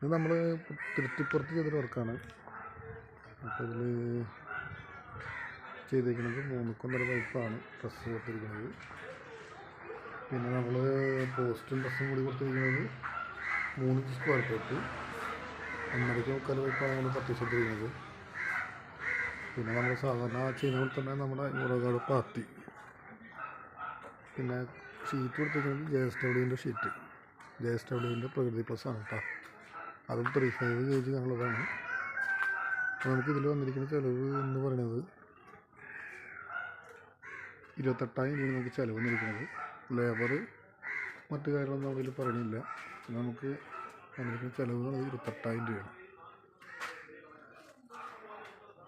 ഇത് നമ്മൾ തിരുത്തിപ്പുറത്ത് ചെയ്തൊരു വർക്കാണ്. അപ്പോൾ ഇതിൽ ചെയ്തിരിക്കുന്നത് മൂന്നുക്കൊന്നര പൈപ്പാണ് ഡ്രസ്സ് കൊടുത്തിരിക്കുന്നത്. പിന്നെ നമ്മൾ പോസ്റ്റും ഡ്രസ്സും കൂടി കൊടുത്തിരിക്കുന്നത് മൂന്ന് സ്ക്വയർ ഫീറ്റ് ഒന്നരയ്ക്ക് മുക്കാൽ പൈപ്പാണ് നമ്മൾ ചെയ്തിരിക്കുന്നത്. പിന്നെ നമ്മൾ സാധാരണ ചെയ്യുന്ന പോലെ തന്നെ നമ്മുടെ മുറകാട് പാത്തി. പിന്നെ ഷീറ്റ് കൊടുത്തിരിക്കുന്നത് ജെ എസ് ഡബ്ല്യുവിന്റെ ഷീറ്റ് ജെ എസ് ഡബ്ല്യുവിന്റെ പ്രകൃതി പ്ലസ് ആണ് കേട്ടോ അതും ത്രീ ഫൈവ് കെ ജി എന്നുള്ളതാണ് അപ്പോൾ നമുക്ക് ഇതിൽ വന്നിരിക്കുന്ന ചിലവ് എന്ന് പറയുന്നത് ഇരുപത്തെട്ടായിരം രൂപ നമുക്ക് ചിലവ് വന്നിരിക്കുന്നത്. ലേബർ മറ്റു കാര്യങ്ങളൊന്നും അവിടെ പിന്നെ നമുക്ക് വന്നിരിക്കുന്ന ചിലവുകൾ ഇരുപത്തെട്ടായിരം രൂപയാണ്.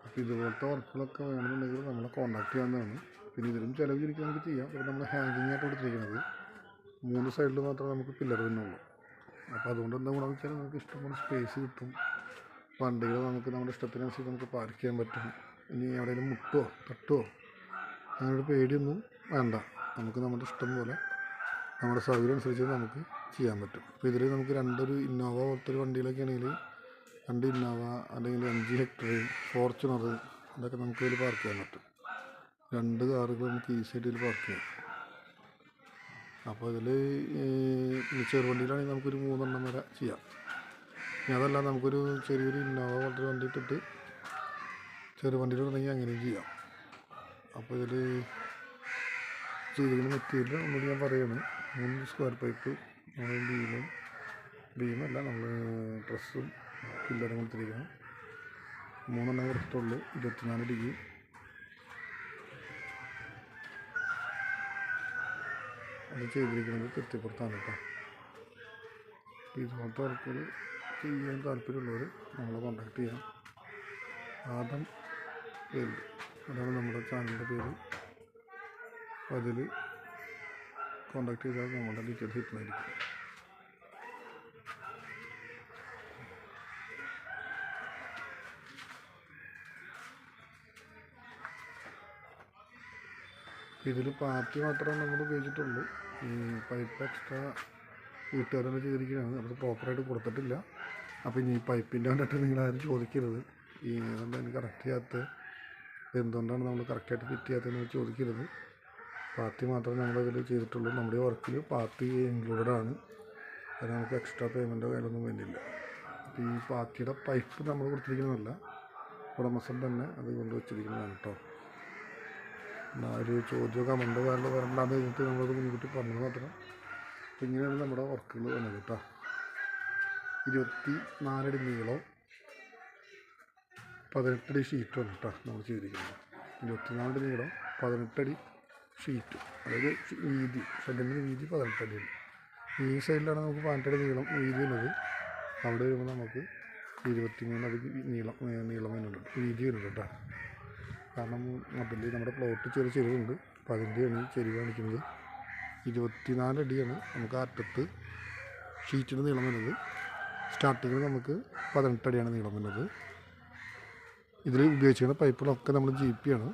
അപ്പോൾ ഇതുപോലത്തെ വർക്കുകളൊക്കെ വേണമെന്നുണ്ടെങ്കിൽ നമ്മളെ കോൺടാക്ട് ചെയ്യാവുന്നതാണ്. പിന്നെ ഇതിലും ചിലവ് ചുരുക്കി നമുക്ക് ചെയ്യാം. പിന്നെ നമ്മൾ ഹാങ്കിങ് ആയിട്ട് കൊടുത്തിരിക്കുന്നത് മൂന്ന് സൈഡിൽ മാത്രമേ നമുക്ക് പില്ലർ തന്നെയുള്ളൂ അപ്പോൾ അതുകൊണ്ട് എന്താ ഗുണമെന്ന് വെച്ചാൽ നമുക്ക് ഇഷ്ടംപോലെ സ്പേസ് കിട്ടും. വണ്ടികൾ നമുക്ക് നമ്മുടെ ഇഷ്ടത്തിനനുസരിച്ച് നമുക്ക് പാർക്ക് ചെയ്യാൻ പറ്റും. ഇനി എവിടെയെങ്കിലും മുട്ടോ തട്ടോ അങ്ങനെ ഒരു പേടിയൊന്നും വേണ്ട. നമുക്ക് നമ്മുടെ ഇഷ്ടം പോലെ നമ്മുടെ സൗകര്യം അനുസരിച്ച് നമുക്ക് ചെയ്യാൻ പറ്റും. അപ്പോൾ ഇതിൽ നമുക്ക് രണ്ടൊരു ഇന്നോവ പോലത്തെ ഒരു വണ്ടിയിലൊക്കെ ആണെങ്കിൽ രണ്ട് ഇന്നോവ അല്ലെങ്കിൽ അഞ്ച് ഹെക്ടർ ഫോർച്യൂണർ അതൊക്കെ നമുക്ക് ഇതിൽ പാർക്ക് ചെയ്യാൻ പറ്റും. രണ്ട് കാറുകൾ നമുക്ക് ഈസി ആയിട്ട് ഇതിൽ പാർക്ക് ചെയ്യാം. അപ്പോൾ ഇതിൽ ചെറുവണ്ടിയിലാണെങ്കിൽ നമുക്കൊരു മൂന്നെണ്ണം വരെ ചെയ്യാം. ഇനി അതല്ല നമുക്കൊരു ചെറിയൊരു ഇന്നോവ പോലത്തെ വണ്ടി ഇട്ടിട്ട് ചെറുവണ്ടിയിലുണ്ടെങ്കിൽ അങ്ങനെയും ചെയ്യാം. അപ്പോൾ ഇതിൽ ചെയ്തിരിക്കുന്ന മെറ്റീരിയൽ ഒന്നുകൂടി ഞാൻ പറയുകയാണ് മൂന്ന് സ്ക്വയർ പൈപ്പ് നമ്മൾ ബീമും ബീമല്ല നമ്മൾ ഡ്രസ്സും പില്ലറും കൊടുത്തിരിക്കണം. മൂന്നെണ്ണം കൊടുത്തിട്ടുള്ളൂ ഇരുപത്തിനാല് ഡിഗ്രി. അത് ചെയ്തിരിക്കുന്നത് തിരുത്തിപ്പുറത്താണ് കേട്ടോ. അപ്പോൾ ഇതുപോലത്തെ വർക്കുകൾ ചെയ്യാൻ താല്പര്യമുള്ളവർ നമ്മളെ കോൺടാക്ട് ചെയ്യാം. ആദം പേര് അതാണ് നമ്മുടെ ചാനലിന്റെ പേര്. അതിൽ കോൺടാക്ട് ചെയ്താൽ നമ്മളുടെ ഡീറ്റെയിൽസ് കിട്ടുന്നതായിരിക്കും. ഇതിൽ പാർട്ടി മാത്രമേ നമ്മൾ ഉപയോഗിച്ചിട്ടുള്ളൂ. ഈ പൈപ്പ് എക്സ്ട്രാ വീട്ടുകാർ തന്നെ ചെയ്തിരിക്കുകയാണ് അത് പ്രോപ്പറായിട്ട് കൊടുത്തിട്ടില്ല. അപ്പോൾ ഇനി പൈപ്പിന്റെ കണ്ടിട്ട് നിങ്ങൾ ആരും ചോദിക്കരുത്. ഈ എന്താണ് കറക്റ്റ് ചെയ്യാത്ത എന്തുകൊണ്ടാണ് നമ്മൾ കറക്റ്റായിട്ട് ഫിറ്റ് ചെയ്യാത്തതെന്ന് ചോദിക്കരുത്. പാർട്ടി മാത്രമേ നമ്മളതിൽ ചെയ്തിട്ടുള്ളൂ. നമ്മുടെ വർക്കിൽ പാർട്ടി ഇൻക്ലൂഡഡ് ആണ്. അത് നമുക്ക് എക്സ്ട്രാ പേയ്മെന്റോ കാര്യമൊന്നും വേണ്ടില്ല അപ്പോൾ ഈ പാർട്ടിയുടെ പൈപ്പ് നമ്മൾ കൊടുത്തിരിക്കുന്നതല്ല. ഉടമസ്ഥൻ തന്നെ അത് കൊണ്ടുവച്ചിരിക്കുന്നതാണ് കേട്ടോ ഒരു ചോദ്യമോ കമന്റോ കാരണം വരണ്ടാന്ന് കഴിഞ്ഞിട്ട് നമ്മളത് മുൻകൂട്ടി പറഞ്ഞത് മാത്രം. അപ്പം ഇങ്ങനെയാണ് നമ്മുടെ വർക്കുകൾ വന്നത് കേട്ടോ ഇരുപത്തി നാലടി നീളം പതിനെട്ടടി ഷീറ്റാണ് കേട്ടോ നമ്മൾ ചെയ്തിരിക്കുന്നത്. ഇരുപത്തിനാലടി നീളം പതിനെട്ടടി ഷീറ്റ് അതായത് വീതി ഷെഡിന്റെ വീതി പതിനെട്ടടിയാണ് ഈ സൈഡിലാണ് നമുക്ക് പതിനെട്ടടി നീളം വീതി ഉള്ളത് അവിടെ വരുമ്പോൾ നമുക്ക് ഇരുപത്തി മൂന്നടി നീളം നീളം വരുന്നുണ്ട്. വീതി വരുന്നുണ്ട് കേട്ടോ കാരണം അതിൽ നമ്മുടെ പ്ലോട്ട് ചെറു ചെറുതുണ്ട് അപ്പോൾ അതിന്റെയാണ് ഈ ചെരിവ് കാണിക്കുന്നത്. ഇരുപത്തിനാല് അടിയാണ് നമുക്ക് അറ്റത്ത് ഷീറ്റിന്റെ നീളം വരുന്നത്. സ്റ്റാർട്ടിങ്ങിൽ നമുക്ക് പതിനെട്ട് അടിയാണ് നീളം വരുന്നത്. ഇതിൽ ഉപയോഗിച്ചിരിക്കുന്ന പൈപ്പുകളൊക്കെ നമ്മൾ ജി പി ആണ്.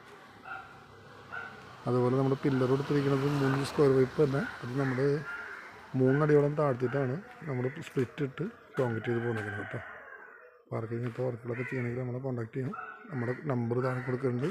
അതുപോലെ നമ്മൾ പില്ലർ കൊടുത്തിരിക്കുന്നത് മൂന്ന് സ്ക്വയർ പൈപ്പ് തന്നെ. അത് നമ്മൾ മൂന്നടിയോളം താഴ്ത്തിയിട്ടാണ് നമ്മൾ സ്പ്ലിറ്റ് ഇട്ട് കോൺക്രീറ്റ് ചെയ്ത് പോകുന്നത് കേട്ടോ. ഇപ്പോൾ വർക്കുകളൊക്കെ ചെയ്യണമെങ്കിൽ നമ്മളെ കോൺടാക്ട് ചെയ്യണം. നമ്മുടെ നമ്പർ താഴെ കൊടുക്കുന്നുണ്ട്.